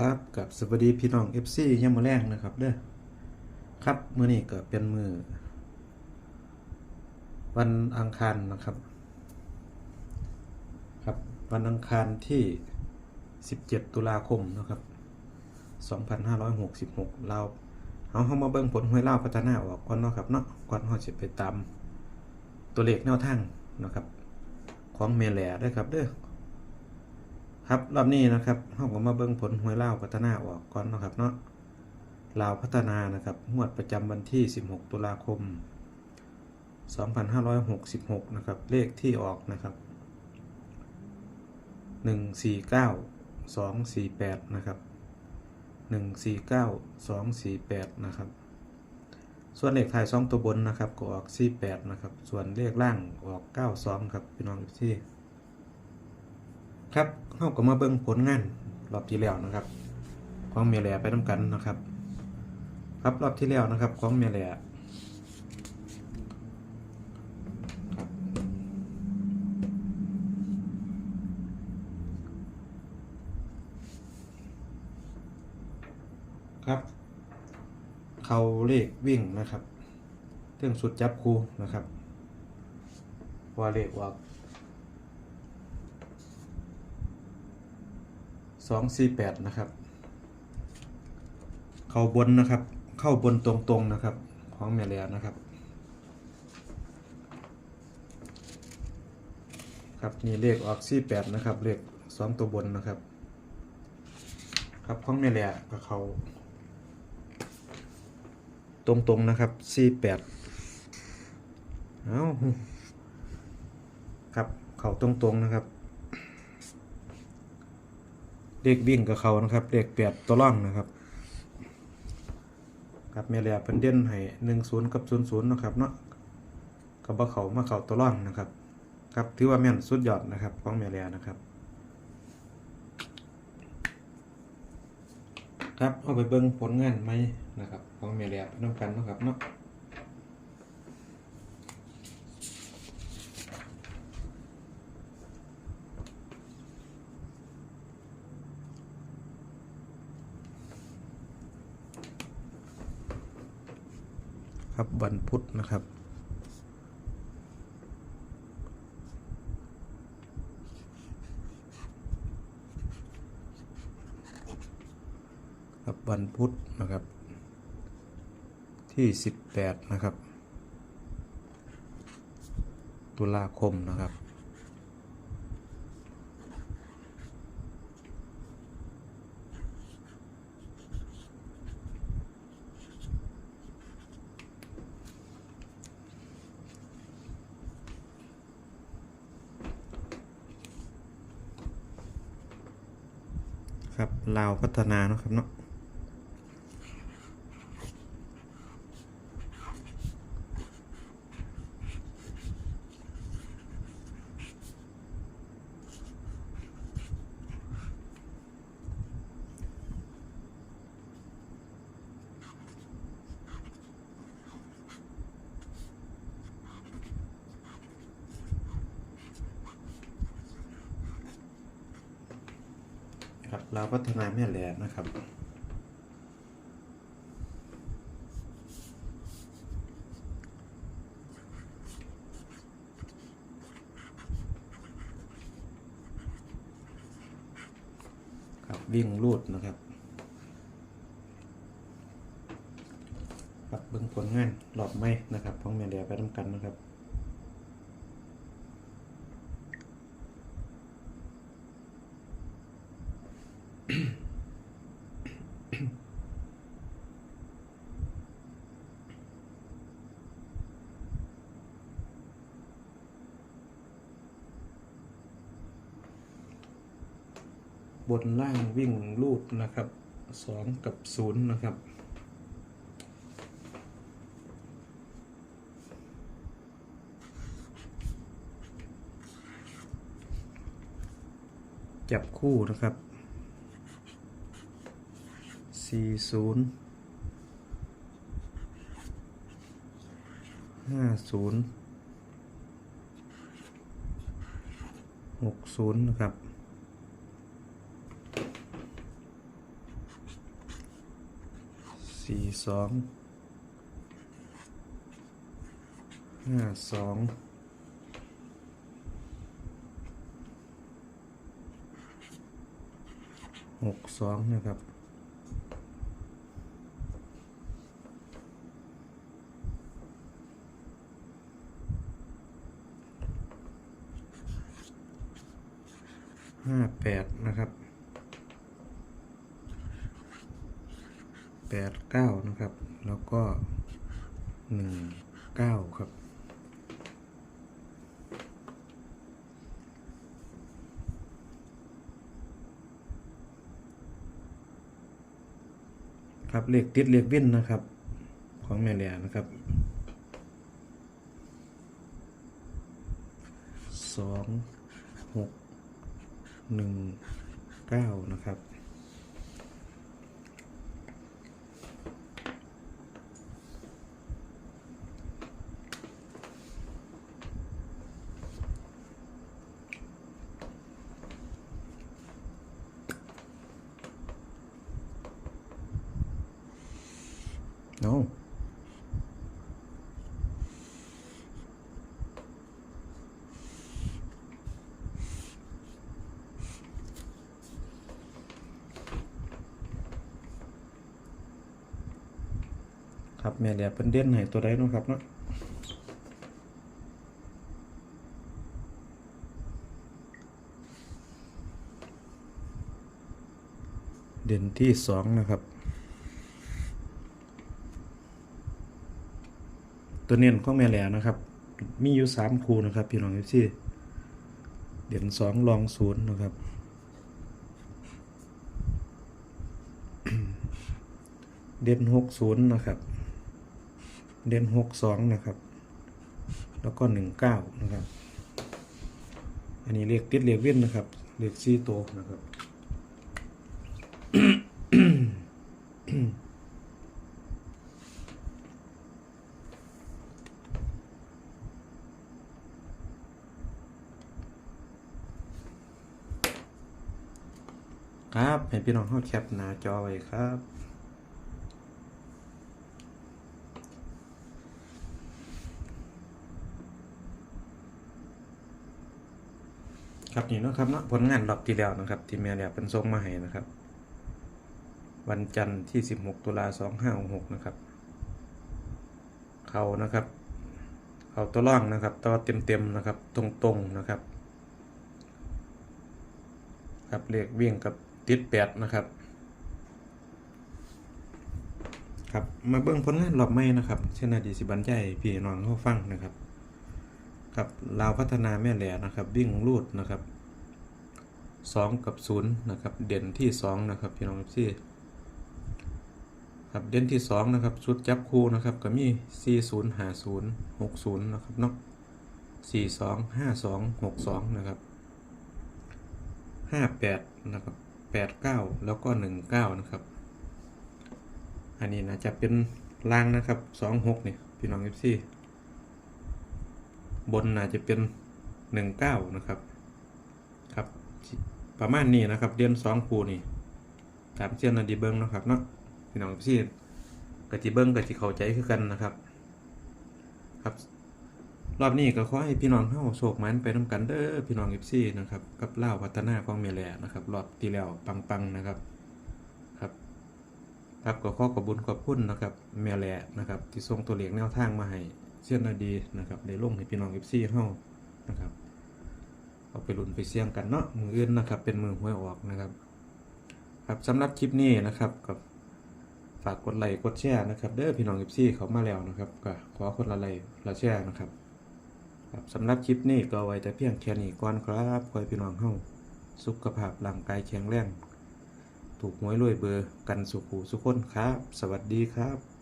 ครับกับสวัสดีพี่น้อง FC ยามมื้อแรงนะครับเด้อครับมือนี้ก็เป็นมือ วันอังคารนะครับ ครับวันอังคารที่ 17 ตุลาคมนะครับ 2566เราเอาเฮามาเบิ่งผลหวยลาวพัฒนาออกก่อนเนาะครับเนาะก่อนเฮาสิไปตามตัวเลขแนวทางนะครับ ของเมลแลด้วยครับเด้อ ครับรอบนี้นะครับเราก็มาเบิ่งผลหวยเลาพัฒนาออกก่อนนะครับเนาะลาวพัฒนานะครับงวดประจำวันที่ 16 ตุลาคม 2566 นะครับ เลขที่ออกนะครับ 149 248 นะครับ 149 248 นะครับ ส่วนเลขท้าย 2 ตัวบนนะครับก็ออก 48 นะครับ ส่วนเลขล่างออก 92 ครับพี่น้องที่ ครับเข้าก็มาเบิ่งผลงานรอบที่แล้วนะครับของเมแลไปน้ากันนะครับ ครับรอบที่แล้วนะครับของเมแลครับครับ เขาเลขวิ่งนะครับเรื่องสุดจับคูนะครับว่าเลขว่า สองสี่แปดนะครับ เข้าบนนะครับ เข้าบนตรงๆนะครับ ของแม่เลียนะครับ ครับนี่เลขออกสี่แปดนะครับ เลขสองตัวบนนะครับ ครับของแม่เลียก็เขาตรงๆนะครับสี่แปดเอาครับ เขาตรงๆนะครับ เลขวิ่งกับเขานะครับเลขแปดตัวล่องนะครับครับเมเลียเพิ่นเด่นให้หนึ่งศูนย์กับศูนย์ศูนย์นะครับเนาะกับบ่เขามาเขาตัวล่องนะครับ ครับถือว่าแม่นสุดยอดนะครับของเมเลียนะครับ ครับเอาไปเบิ่งผลงานไหมนะครับของเมเลียไปน้ำกันนะครับเนาะ ครับวันพุธนะครับ ครับวันพุธนะครับ ที่สิบแปดนะครับ ตุลาคมนะครับ ครับลาวพัฒนาเนาะครับเนาะ ครับลาพัฒนาแม่แหลมนะครับครับวิ่งรูดนะครับครับเบิ่งผลงานหลอดไม้นะครับของแม่แหลมไปทำกันนะครับ บนล่างวิ่งลูดนะครับสองกับศูนย์นะครับจับคู่นะครับสี่ศูนย์ห้าศูนย์หกศูนย์นะครับ สี่สองห้าสองหกสองนะครับห้าแปดนะครับ แปดเก้านะครับ แล้วก็หนึ่งเก้าครับ ครับเลขติดเลขวินนะครับ ของแม่เหลียนะครับสองหกหนึ่งเก้านะครับ No. ครับแม่เดี๋ยวเป็นเด่นให้ตัวใดเนะครับเนาะเด่นที่สองนะครับ ตัวเน้นของแม่แหล่นะครับ มีอยู่สามคูนะครับพี่น้องเอฟซีเด่นสองรองศูนย์นะครับเด่นหกศูนย์นะครับ เด่นหกสองนะครับ แล้วก็หนึ่งเก้านะครับ อันนี้เรียกติดเรียกเว้นนะครับเรียกซีโตนะครับ ครับให้พี่น้องเข้าแคปหน้าจอไว้ครับครับนี่นะครับเนาะผลงานรอบที่แล้วนะครับ ที่แม่เดียเป็นส่งมาให้นะครับ วันจันทร์ที่ 16 ตุลา2566นะครับ เขานะครับ เขาตัวร่องนะครับตัวเต็มๆนะครับ ตรงๆนะครับ ครับเลขวิ่งกับ ติดแปดนะครับ ครับมาเบิ่งผลงานรอบใหม่นะครับ เช่นนาดีสิบันใจพี่น้องเข้าฟังนะครับครับลาวพัฒนาแม่แหล่นะครับวิ่งรูดนะครับสองกับศูนย์นะครับเด่นที่สองนะครับพี่น้องพี่ครับเด่นที่สองนะครับชุดจับคู่นะครับก็มีสี่ศูนย์หาศูนย์หกศูนย์นะครับนาะสี่สองห้าสองหกสองนะครับห้าแปดนะครับ แปดเก้าแล้วก็หนึ่งเก้านะครับ อันนี้นะจะเป็นล่างนะครับสองหกนี่พี่น้องเอฟซีบนน่าจะเป็นหนึ่งเก้านะครับ ครับ ประมาณนี้นะครับเดือนสองคูนี่ตามเชื่อนาดีเบิ้งนะครับเนาะพี่น้องพี่กะจิเบิ้งกะจิเข้าใจคือกันนะครับ ครับ รอบนี้ก็ขอให้พี่น้องเข้าโศกมันไปน้ากันเด้อพี่น้องเอฟซีนะครับกับเล่าวพัฒนาของเมลแลนะครับรอบที่แล้วปังๆนะครับครับ ครับก็ขอขอบุญขอบคุณนะครับเมลแลนะครับที่ส่งตัวเลขแนวทางมาให้เชื่อนาดีนะครับได้ลงให้พี่น้องเอฟซีเฮานะครับเอาไปลุ้นไปเสี่ยงกันเนาะมืออื่นนะครับเป็นมือหวยออกนะครับ ครับสำหรับคลิปนี้นะครับกับฝากกดไลค์กดแชร์นะครับเด้อพี่น้องเอฟซีเขามาแล้วนะครับก็ขอคนละไลค์ละแชร์นะครับ ครับสำหรับคลิปนี้ก็ไว้แต่เพียงแค่นี้ก่อนครับคอยพี่น้องเฮาสุขภาพร่างกายแข็งแรง ถูกหวยรวยเบอร์กันสุขูสุขคนครับ สวัสดีครับ